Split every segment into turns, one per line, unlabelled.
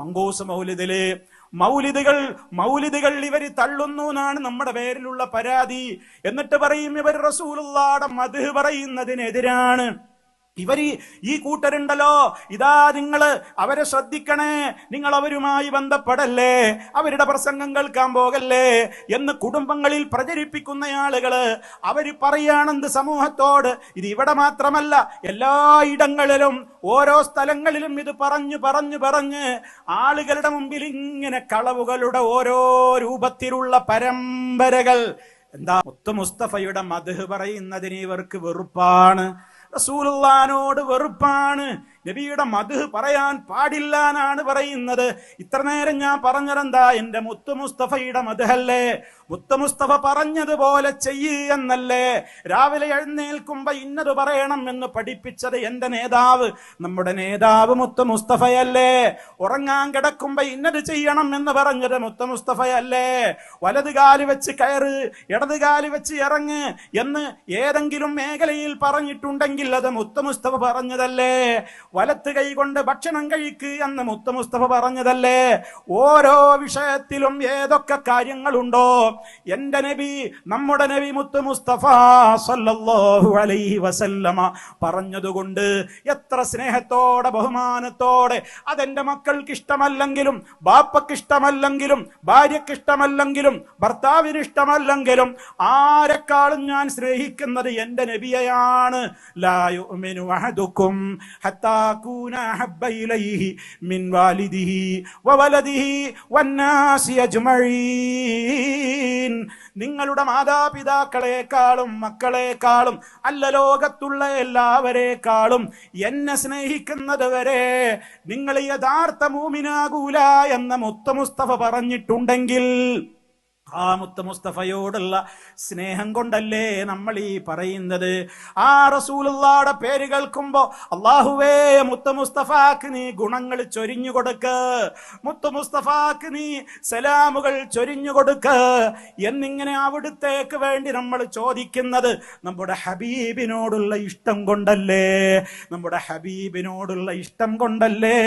മങ്കൂസ് മൗലിദിലെ മൗലിദുകൾ മൗലിദുകൾ ഇവർ തള്ളുന്നു എന്നാണ് നമ്മുടെ പേരിലുള്ള പരാതി. എന്നിട്ട് പറയും ഇവർ റസൂലുള്ളാടെ മധു പറയുന്നതിനെതിരാണ്. ഇവർ ഈ കൂട്ടരുണ്ടല്ലോ. ഇതാ നിങ്ങൾ അവരെ ശ്രദ്ധിക്കണേ. നിങ്ങൾ അവരുമായി ബന്ധപ്പെടല്ലേ. അവരുടെ പ്രസംഗം കേൾക്കാൻ പോകല്ലേ എന്ന് കുടുംബങ്ങളിൽ പ്രചരിപ്പിക്കുന്ന ആളുകൾ അവർ പറയുകയാണെന്ത് സമൂഹത്തോട്. ഇത് ഇവിടെ മാത്രമല്ല എല്ലാ ഇടങ്ങളിലും ഓരോ സ്ഥലങ്ങളിലും ഇത് പറഞ്ഞു പറഞ്ഞു പറഞ്ഞ്. ആളുകളുടെ മുമ്പിൽ ഇങ്ങനെ കളവുകളുടെ ഓരോ രൂപത്തിലുള്ള പരമ്പരകൾ. എന്താ? മുത്തു മുസ്തഫയുടെ മധു പറയുന്നതിന് ഇവർക്ക് വെറുപ്പാണ്. റസൂലുള്ളാനോട് വെറുപ്പാണ്. നബിയുടെ മധു പറയാൻ പാടില്ല എന്നാണ് പറയുന്നത്. ഇത്ര നേരം ഞാൻ പറഞ്ഞതെന്താ? എന്റെ മുത്തു മുസ്തഫയുടെ മധുഹല്ലേ? മുത്തു മുസ്തഫ പറഞ്ഞതുപോലെ ചെയ്യ് എന്നല്ലേ? രാവിലെ എഴുന്നേൽക്കുമ്പോ ഇന്നത് പറയണം എന്ന് പഠിപ്പിച്ചത് എന്റെ നേതാവ്. നമ്മുടെ നേതാവ് മുത്തു മുസ്തഫയല്ലേ? ഉറങ്ങാൻ കിടക്കുമ്പോ ഇന്നത് ചെയ്യണം എന്ന് പറഞ്ഞത് മുത്തു മുസ്തഫയല്ലേ? വലത് കാലി വെച്ച് കയറ് ഇടത് കാലി വെച്ച് ഇറങ്ങ് എന്ന് ഏതെങ്കിലും മേഖലയിൽ പറഞ്ഞിട്ടുണ്ടെങ്കിൽ അത് മുത്തു മുസ്തഫ പറഞ്ഞതല്ലേ? വലത്ത് കൈ കൊണ്ട് ഭക്ഷണം കഴിക്ക് എന്ന് മുത്ത മുസ്തഫ പറഞ്ഞതല്ലേ? ഓരോ വിഷയത്തിലും ഏതൊക്കെ കാര്യങ്ങളുണ്ടോ? എന്റെ നബി നമ്മുടെ നബി മുത്ത് മുസ്തഫ സല്ലല്ലാഹു അലൈഹി വസല്ലമ പറഞ്ഞതുകൊണ്ട് എത്ര സ്നേഹത്തോടെ ബഹുമാനത്തോടെ അതെന്റെ മക്കൾക്ക് ഇഷ്ടമല്ലെങ്കിലും ബാപ്പക്ക് ഇഷ്ടമല്ലെങ്കിലും ഭാര്യക്ക് ഇഷ്ടമല്ലെങ്കിലും ഭർത്താവിന് ഇഷ്ടമല്ലെങ്കിലും ആരെക്കാളും ഞാൻ സ്നേഹിക്കുന്നത് എന്റെ നബിയെയാണ്. ലാ യുഅ്മിനു അഹദുക്കും ഹത്താ അകൂന أحب إليه മിൻ വാലിദിഹി وولده والناس أجمعين നിങ്ങളുടെ മാതാപിതാക്കളെക്കാളും മക്കളെക്കാളും അല്ല ലോകത്തുള്ള എല്ലാവരെക്കാളും എന്നെ സ്നേഹിക്കുന്നത് വരെ നിങ്ങൾ യഥാർത്ഥ മൂമിനാകൂല എന്ന മുത്ത മുസ്തഫ പറഞ്ഞിട്ടുണ്ടെങ്കിൽ ആ മുത്ത മുസ്തഫയോടുള്ള സ്നേഹം കൊണ്ടല്ലേ നമ്മൾ ഈ പറയുന്നത്? ആ റസൂലുള്ളാടെ പേര് കേൾക്കുമ്പോ അള്ളാഹുവേ മുത്ത മുസ്തഫാക്ക് നീ ഗുണങ്ങൾ ചൊരിഞ്ഞു കൊടുക്ക്. മുത്ത മുസ്തഫാക്ക് നീ സലാമുകൾ ചൊരിഞ്ഞു കൊടുക്ക്. എന്നിങ്ങനെ അവിടുത്തേക്ക് വേണ്ടി നമ്മൾ ചോദിക്കുന്നത് നമ്മുടെ ഹബീബിനോടുള്ള ഇഷ്ടം കൊണ്ടല്ലേ? നമ്മുടെ ഹബീബിനോടുള്ള ഇഷ്ടം കൊണ്ടല്ലേ?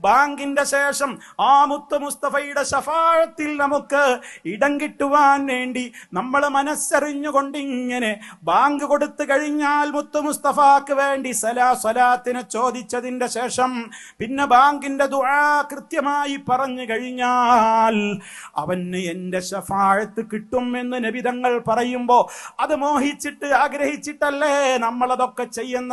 ബാങ്കിന്റെ ശേഷം ആ മുത്ത മുസ്തഫയുടെ ശഫാഴത്തിൽ നമുക്ക് ഇടം കിട്ടുവാൻ വേണ്ടി നമ്മൾ മനസ്സറിഞ്ഞുകൊണ്ട് ഇങ്ങനെ ബാങ്ക് കൊടുത്തു കഴിഞ്ഞാൽ മുത്തു മുസ്തഫാക്ക് വേണ്ടി സലാ സ്വലാത്തിനെ ചോദിച്ചതിന്റെ ശേഷം പിന്നെ ബാങ്കിന്റെ ദുആ കൃത്യമായി പറഞ്ഞു കഴിഞ്ഞാൽ അവന് എന്റെ ശഫാഴത്ത് കിട്ടും എന്ന് നബിതങ്ങൾ പറയുമ്പോൾ അത് മോഹിച്ചിട്ട് ആഗ്രഹിച്ചിട്ടല്ലേ നമ്മളതൊക്കെ ചെയ്യുന്ന